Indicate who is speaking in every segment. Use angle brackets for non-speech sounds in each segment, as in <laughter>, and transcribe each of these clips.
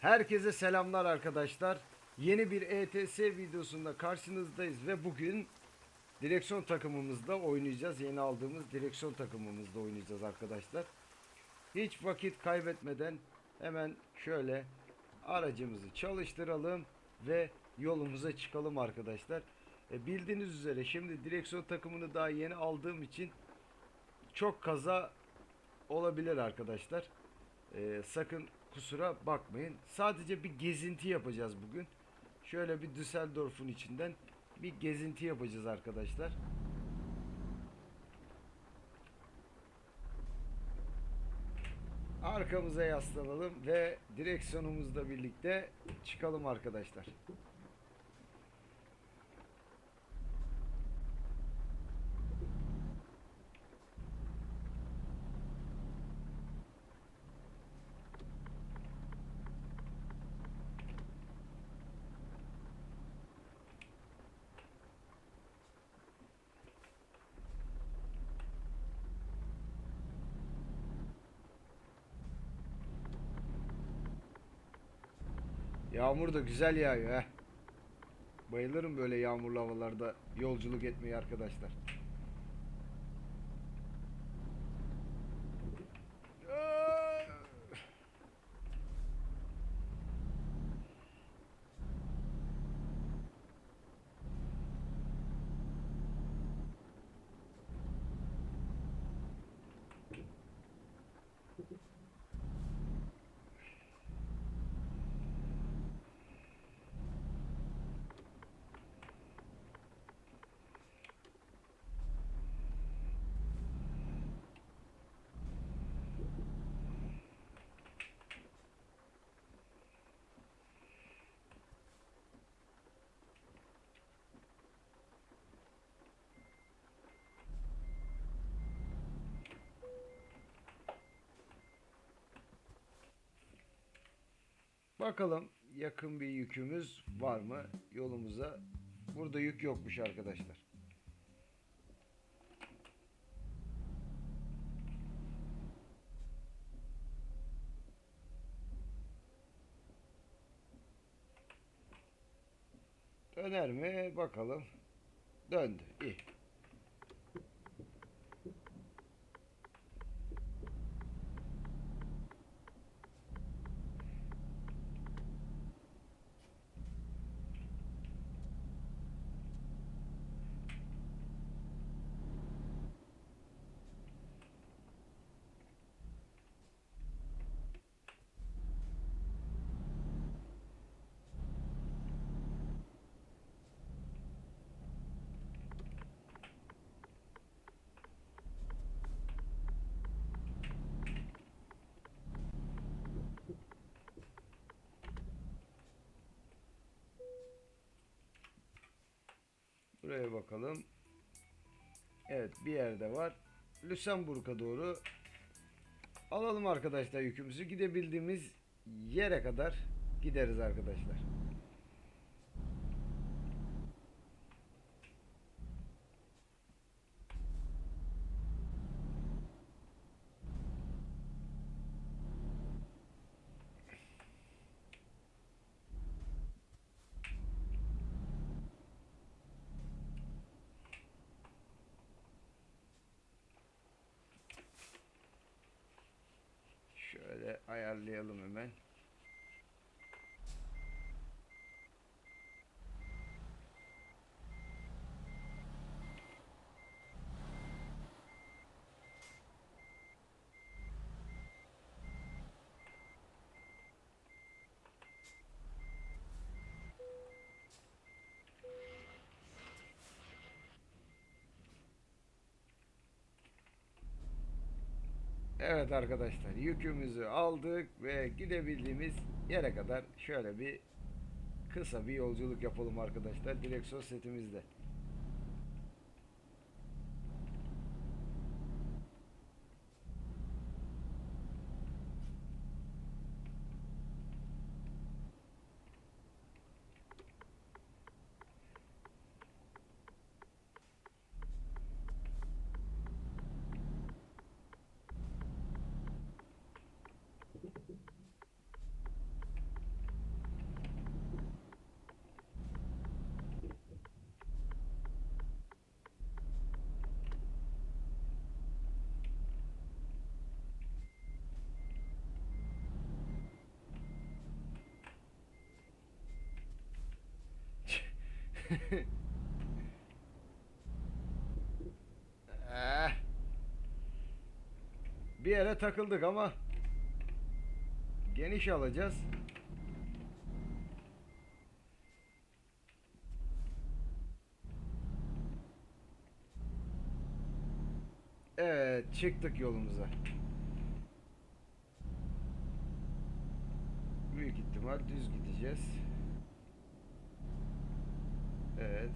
Speaker 1: Herkese selamlar arkadaşlar. Yeni bir ETS videosunda karşınızdayız ve bugün direksiyon takımımızda oynayacağız. Yeni aldığımız direksiyon takımımızda oynayacağız arkadaşlar. Hiç vakit kaybetmeden hemen şöyle aracımızı çalıştıralım ve yolumuza çıkalım arkadaşlar. E, bildiğiniz üzere şimdi direksiyon takımını daha yeni aldığım için çok kaza olabilir arkadaşlar. Ee, sakın kusura bakmayın. Sadece bir gezinti yapacağız bugün. Şöyle bir Düsseldorf'un içinden bir gezinti yapacağız arkadaşlar. Arkamıza yaslanalım ve direksiyonumuzla birlikte çıkalım arkadaşlar. Yağmur da güzel yağıyor he. Bayılırım böyle yağmurlu havalarda yolculuk etmeyi arkadaşlar. Aa! Bakalım yakın bir yükümüz var mı yolumuza? Burada yük yokmuş arkadaşlar. Döner mi? Bakalım. Döndü. İyi. Buraya bakalım. Evet bir yerde var. Lüsemburg'a doğru alalım arkadaşlar yükümüzü. Gidebildiğimiz yere kadar gideriz arkadaşlar. Şöyle ayarlayalım hemen. Evet arkadaşlar yükümüzü aldık ve gidebildiğimiz yere kadar şöyle bir kısa bir yolculuk yapalım arkadaşlar direksiyon setimizde. Eh. Bir yere takıldık ama geniş alacağız. Evet, çıktık yolumuza. Büyük ihtimal düz gideceğiz. Evet.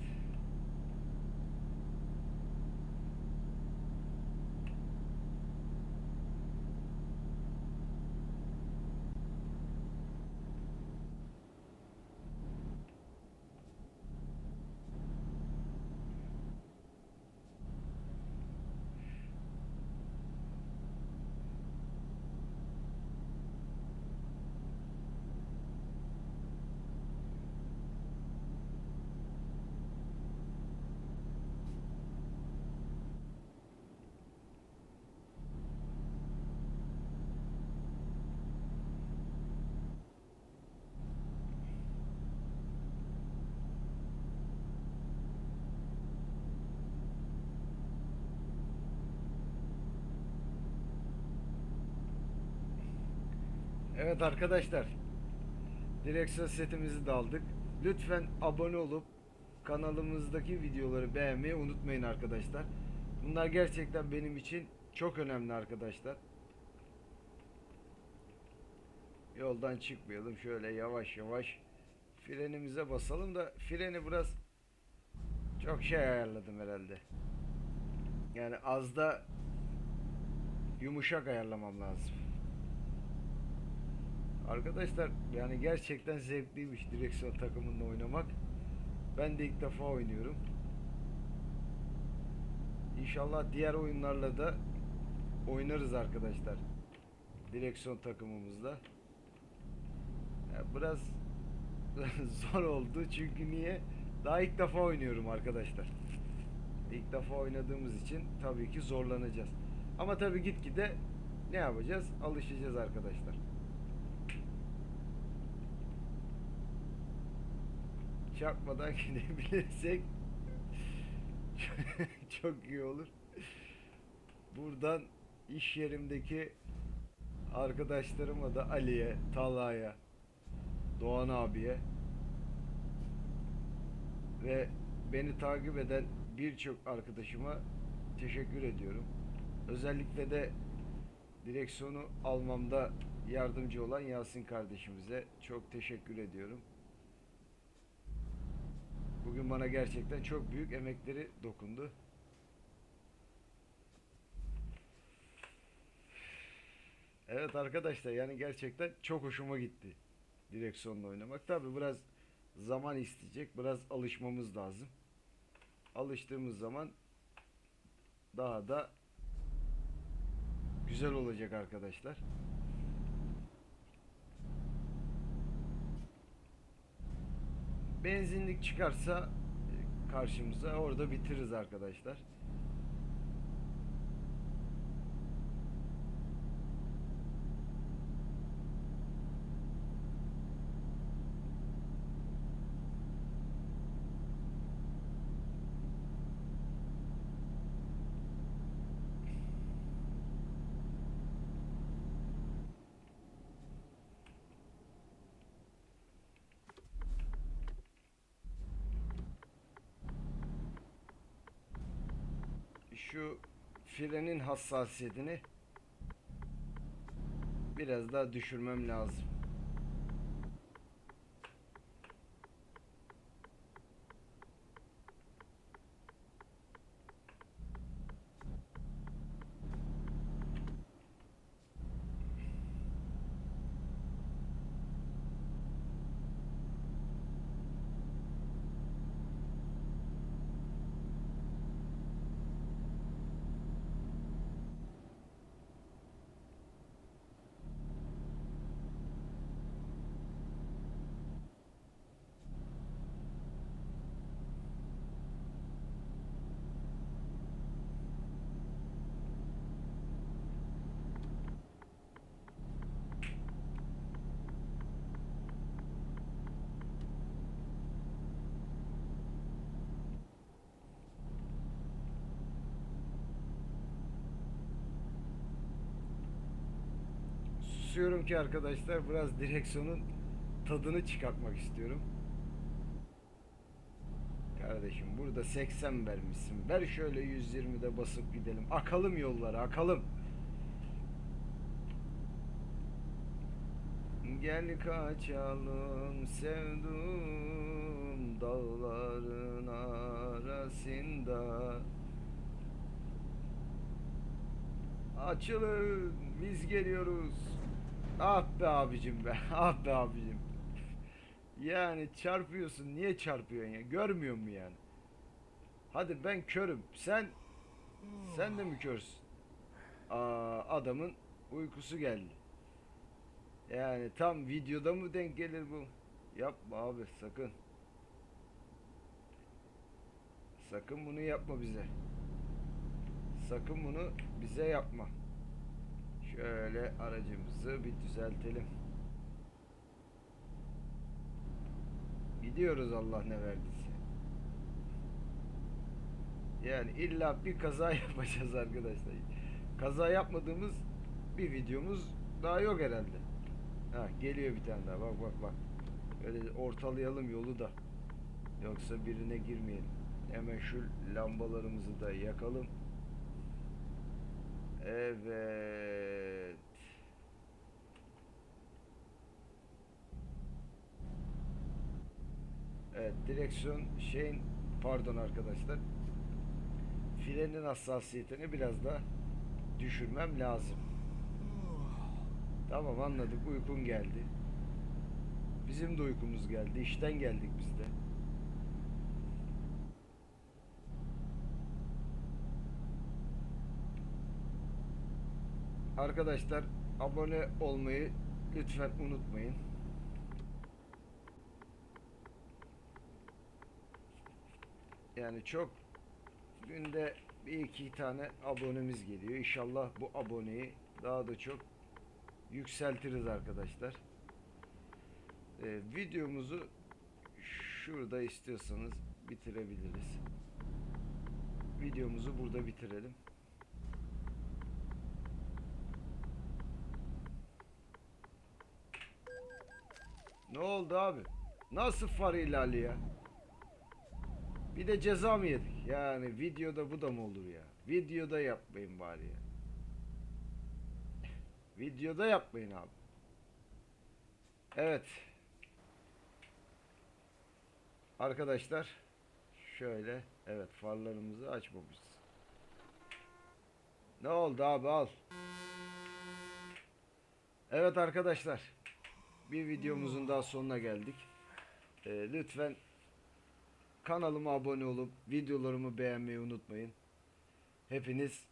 Speaker 1: Evet arkadaşlar. Direksiyon setimizi de aldık. Lütfen abone olup kanalımızdaki videoları beğenmeyi unutmayın arkadaşlar. Bunlar gerçekten benim için çok önemli arkadaşlar. Yoldan çıkmayalım. Şöyle yavaş yavaş frenimize basalım da freni biraz çok şey ayarladım herhalde. Yani az da yumuşak ayarlamam lazım. Arkadaşlar yani gerçekten zevkliymiş direksiyon takımında oynamak. Ben de ilk defa oynuyorum. İnşallah diğer oyunlarla da oynarız arkadaşlar. Direksiyon takımımızda. Ya biraz <laughs> zor oldu çünkü niye? Daha ilk defa oynuyorum arkadaşlar. İlk defa oynadığımız için tabii ki zorlanacağız. Ama tabii gitgide ne yapacağız? Alışacağız arkadaşlar. Çarpmadan <laughs> gidebilirsek <laughs> çok iyi olur. Buradan iş yerimdeki arkadaşlarıma da Ali'ye, Talha'ya, Doğan abiye ve beni takip eden birçok arkadaşıma teşekkür ediyorum. Özellikle de direksiyonu almamda yardımcı olan Yasin kardeşimize çok teşekkür ediyorum. Bugün bana gerçekten çok büyük emekleri dokundu. Evet arkadaşlar yani gerçekten çok hoşuma gitti direksiyonla oynamak. Tabi biraz zaman isteyecek, biraz alışmamız lazım. Alıştığımız zaman daha da güzel olacak arkadaşlar. Benzinlik çıkarsa e, karşımıza orada bitiririz arkadaşlar. Şu frenin hassasiyetini biraz daha düşürmem lazım. Susuyorum ki arkadaşlar biraz direksiyonun tadını çıkartmak istiyorum. Kardeşim burada 80 vermişsin. Ver şöyle 120'de basıp gidelim. Akalım yollara akalım. Gel kaçalım sevdum dağların arasında Açılın biz geliyoruz Ah be abicim be <laughs> ah be abicim Yani çarpıyorsun niye çarpıyorsun ya görmüyor mu yani Hadi ben körüm sen Sen de mi körsün Aa, adamın uykusu geldi yani tam videoda mı denk gelir bu? Yapma abi sakın. Sakın bunu yapma bize. Sakın bunu bize yapma. Şöyle aracımızı bir düzeltelim. Gidiyoruz Allah ne verdiyse. Yani illa bir kaza <laughs> yapacağız arkadaşlar. Kaza yapmadığımız bir videomuz daha yok herhalde. Ha geliyor bir tane daha bak bak bak. Öyle ortalayalım yolu da. Yoksa birine girmeyelim. Hemen şu lambalarımızı da yakalım. Evet. Evet direksiyon şeyin pardon arkadaşlar. Frenin hassasiyetini biraz da düşürmem lazım. Tamam anladık uykun geldi. Bizim de uykumuz geldi. İşten geldik biz de. Arkadaşlar abone olmayı lütfen unutmayın. Yani çok günde bir iki tane abonemiz geliyor. İnşallah bu aboneyi daha da çok yükseltiriz arkadaşlar. Ee, videomuzu şurada istiyorsanız bitirebiliriz. Videomuzu burada bitirelim. Oldu abi? Nasıl far ihlali ya? Bir de ceza mı yedik? Yani videoda bu da mı olur ya? Videoda yapmayın bari ya. Videoda yapmayın abi. Evet. Arkadaşlar şöyle evet farlarımızı açmamışız. Ne oldu abi al. Evet arkadaşlar. Bir videomuzun daha sonuna geldik. Ee, lütfen kanalıma abone olup videolarımı beğenmeyi unutmayın. Hepiniz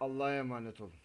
Speaker 1: Allah'a emanet olun.